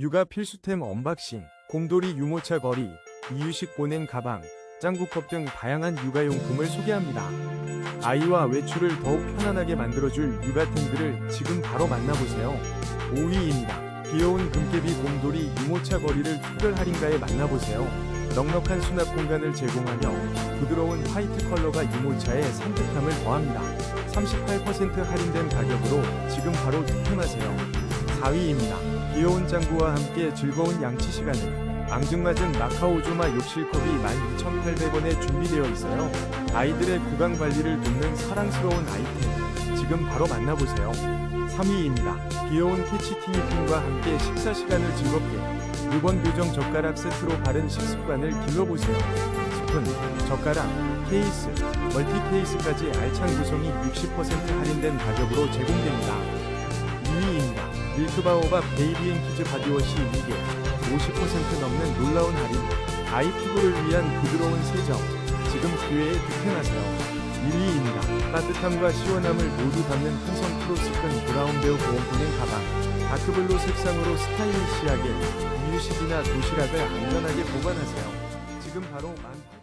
육아 필수템 언박싱, 곰돌이 유모차 거리, 이유식 보냉 가방, 짱구컵 등 다양한 육아용품을 소개합니다. 아이와 외출을 더욱 편안하게 만들어줄 육아템들을 지금 바로 만나보세요. 5위입니다. 귀여운 금깨비 곰돌이 유모차 거리를 특별 할인가에 만나보세요. 넉넉한 수납 공간을 제공하며 부드러운 화이트 컬러가 유모차에 산뜻함을 더합니다. 38% 할인된 가격으로 지금 바로 득템하세요. 4위입니다. 귀여운 짱구와 함께 즐거운 양치 시간을 앙증맞은 마카오조마 욕실컵이 12,800원에 준비되어 있어요. 아이들의 구강 관리를 돕는 사랑스러운 아이템 지금 바로 만나보세요. 3위입니다. 귀여운 캐치티니핑과 함께 식사 시간을 즐겁게 6번 교정 젓가락 세트로 바른 식습관을 길러보세요. 스푼, 젓가락, 케이스, 멀티 케이스까지 알찬 구성이 60% 할인된 가격으로 제공됩니다. 2위입니다. 밀크바오밥 베이비앤키즈 바디워시 2개 50% 넘는 놀라운 할인 아이 피부를 위한 부드러운 세정 지금 기회에 득템하세요 1위입니다. 따뜻함과 시원함을 모두 담는 한성 프로스큰 브라운 베어 보온보냉 가방 다크블루 색상으로 스타일리시하게 이유식이나 도시락을 안전하게 보관하세요 지금 바로 만